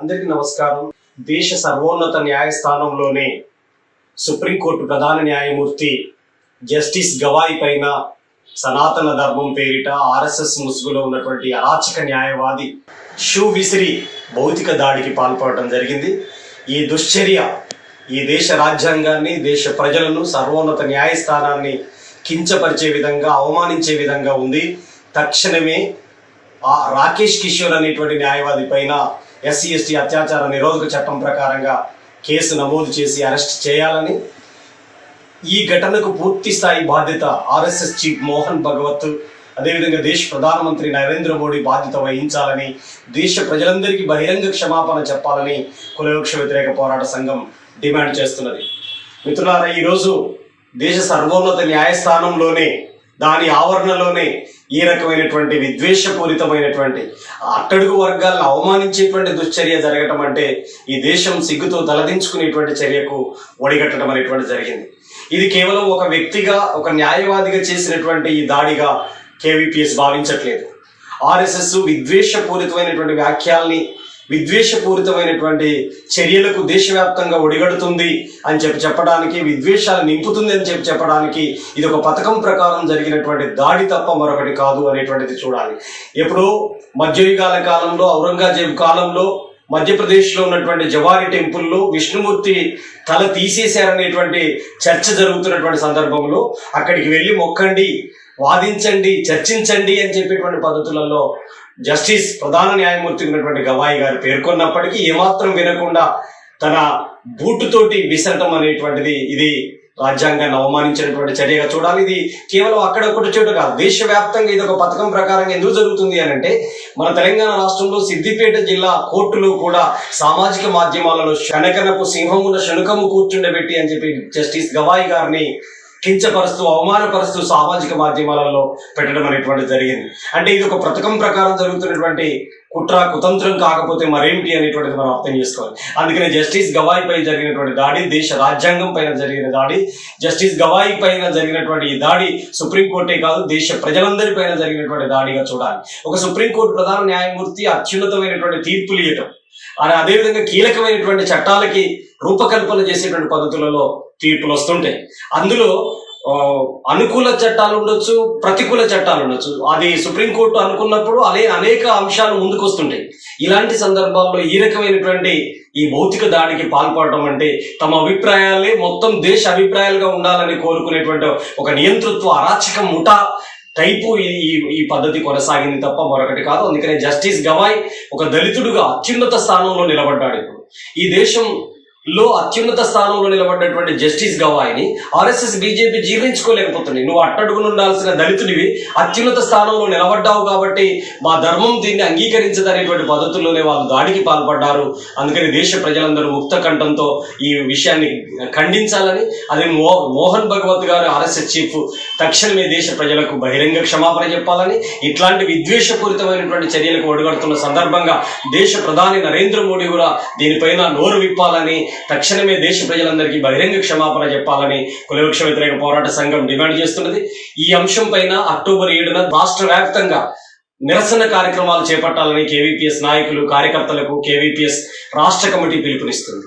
అందరికీ నమస్కారం. దేశ సర్వోన్నత న్యాయస్థానంలోనే సుప్రీంకోర్టు ప్రధాన న్యాయమూర్తి జస్టిస్ గవాయి పైన సనాతన ధర్మం పేరిట ఆర్ఎస్ఎస్ ముసుగులో ఉన్నటువంటి అరాచక న్యాయవాది షూ విసిరి భౌతిక దాడికి పాల్పడటం జరిగింది. ఈ దుశ్చర్య ఈ దేశ రాజ్యాంగాన్ని దేశ ప్రజలను సర్వోన్నత న్యాయస్థానాన్ని కించపరిచే విధంగా అవమానించే విధంగా ఉంది. తక్షణమే ఆ రాకేష్ కిషోర్ అనేటువంటి న్యాయవాది పైన ఎస్సీ ఎస్టీ అత్యాచార నిరోధక చట్టం ప్రకారంగా కేసు నమోదు చేసి అరెస్ట్ చేయాలని ఈ ఘటనకు పూర్తి స్థాయి బాధ్యత ఆర్ఎస్ఎస్ చీఫ్ మోహన్ భగవత్ అదేవిధంగా దేశ ప్రధానమంత్రి నరేంద్ర మోడీ బాధ్యత వహించాలని దేశ ప్రజలందరికీ బహిరంగ క్షమాపణ చెప్పాలని కులవృక్ష వ్యతిరేక పోరాట సంఘం డిమాండ్ చేస్తున్నది. మిత్రులారా ఈరోజు దేశ సర్వోన్నత న్యాయస్థానంలోనే దాని ఆవరణలోనే ఈ రకమైనటువంటి విద్వేషపూరితమైనటువంటి అట్టడుగు వర్గాలను అవమానించేటువంటి దుశ్చర్య జరగటం అంటే ఈ దేశం సిగ్గుతో తలదించుకునేటువంటి చర్యకు ఒడిగట్టడం అనేటువంటి జరిగింది. ఇది కేవలం ఒక వ్యక్తిగా ఒక న్యాయవాదిగా చేసినటువంటి ఈ దాడిగా కేవీపీఎస్ భావించట్లేదు. ఆర్ఎస్ఎస్ విద్వేషపూరితమైనటువంటి వ్యాఖ్యల్ని విద్వేషపూరితమైనటువంటి చర్యలకు దేశవ్యాప్తంగా ఒడిగడుతుంది అని చెప్పి చెప్పడానికి విద్వేషాలు నింపుతుంది అని చెప్పి చెప్పడానికి ఇది ఒక పథకం ప్రకారం జరిగినటువంటి దాడి తప్ప మరొకటి కాదు అనేటువంటిది చూడాలి. ఎప్పుడో మధ్యయుగాల కాలంలో ఔరంగజేబు కాలంలో మధ్యప్రదేశ్లో ఉన్నటువంటి జవారి టెంపుల్లో విష్ణుమూర్తి తల తీసేశారనేటువంటి చర్చ జరుగుతున్నటువంటి సందర్భంలో అక్కడికి వెళ్ళి మొక్కండి వాదించండి చర్చించండి అని చెప్పేటువంటి పద్ధతులలో జస్టిస్ ప్రధాన న్యాయమూర్తి ఉన్నటువంటి గవాయి గారు పేర్కొన్నప్పటికీ ఏమాత్రం వినకుండా తన బూటుతోటి విసరటం అనేటువంటిది ఇది రాజ్యాంగాన్ని అవమానించినటువంటి చర్యగా చూడాలి. ఇది కేవలం అక్కడ ఒకటి చోట కాదు. దేశవ్యాప్తంగా ఇది ఒక పథకం ప్రకారంగా ఎందుకు జరుగుతుంది అని అంటే మన తెలంగాణ రాష్ట్రంలో సిద్దిపేట జిల్లా కోర్టులో కూడా సామాజిక మాధ్యమాలలో శనకనకు సింహమున శనుకము కూర్చుండబెట్టి అని చెప్పి జస్టిస్ గవాయి గారిని కించపరుస్తూ అవమానపరుస్తూ సామాజిక మాధ్యమాలలో పెట్టడం అనేటువంటి జరిగింది. అంటే ఇది ఒక పథకం ప్రకారం జరుగుతున్నటువంటి కుట్ర కుతంత్రం కాకపోతే మరేమిటి అనేటువంటిది మనం అర్థం చేసుకోవాలి. అందుకనే జస్టిస్ గవాయి పై జరిగినటువంటి దాడి దేశ రాజ్యాంగం పైన జరిగిన దాడి జస్టిస్ గవాయి పైన జరిగినటువంటి ఈ దాడి సుప్రీంకోర్టే కాదు దేశ ప్రజలందరి పైన జరిగినటువంటి దాడిగా చూడాలి. ఒక సుప్రీంకోర్టు ప్రధాన న్యాయమూర్తి అత్యున్నతమైనటువంటి తీర్పులు ఇవ్వటం అదేవిధంగా కీలకమైనటువంటి చట్టాలకి రూపకల్పన చేసేటువంటి పద్ధతులలో తీర్పులు వస్తుంటాయి. అందులో అనుకూల చట్టాలు ఉండొచ్చు ప్రతికూల చట్టాలు ఉండొచ్చు. అది సుప్రీంకోర్టు అనుకున్నప్పుడు అదే అనేక అంశాలు ముందుకు వస్తుంటాయి ఇలాంటి సందర్భాల్లో ఈ రకమైనటువంటి ఈ భౌతిక దాడికి పాల్పడటం అంటే తమ అభిప్రాయాలే మొత్తం దేశ అభిప్రాయాలుగా ఉండాలని కోరుకునేటువంటి ఒక నియంతృత్వ అరాచక ముఠా టైపు ఈ ఈ- ఈ పద్ధతి కొనసాగింది తప్ప మరొకటి కాదు. అందుకనే జస్టిస్ గవాయ్ ఒక దళితుడుగా అత్యున్నత స్థానంలో నిలబడ్డాడు ఇప్పుడు. ఈ దేశం లో అత్యున్నత స్థానంలో నిలబడ్డటువంటి జస్టిస్ గవాయిని ఆర్ఎస్ఎస్ బీజేపీ జీర్ణించుకోలేకపోతుంది నువ్వు అట్టడుగున ఉండాల్సిన దళితుడివి అత్యున్నత స్థానంలో నిలబడ్డావు కాబట్టి మా ధర్మం దీన్ని అంగీకరించదనేటువంటి పద్ధతుల్లోనే వాళ్ళు దాడికి పాల్పడ్డారు. అందుకని దేశ ప్రజలందరూ ముక్త కంఠంతో ఈ విషయాన్ని ఖండించాలని అదే మో మోహన్ భగవత్ గారు ఆర్ఎస్ఎస్ చీఫ్ తక్షణమే దేశ ప్రజలకు బహిరంగ క్షమాపణ చెప్పాలని ఇట్లాంటి విద్వేషపూరితమైనటువంటి చర్యలకు ఒడిగడుతున్న సందర్భంగా దేశ ప్రధాని నరేంద్ర మోడీ కూడా దీనిపైన నోరు విప్పాలని తక్షణమే దేశ ప్రజలందరికీ బహిరంగ క్షమాపణ చెప్పాలని కులవృక్ష వ్యతిరేక పోరాట సంఘం డిమాండ్ చేస్తున్నది. ఈ అంశం పైన అక్టోబర్ ఏడున రాష్ట్ర వ్యాప్తంగా నిరసన కార్యక్రమాలు చేపట్టాలని కేవీపీఎస్ నాయకులు కార్యకర్తలకు కేవీపీఎస్ రాష్ట్ర కమిటీ పిలుపునిస్తుంది.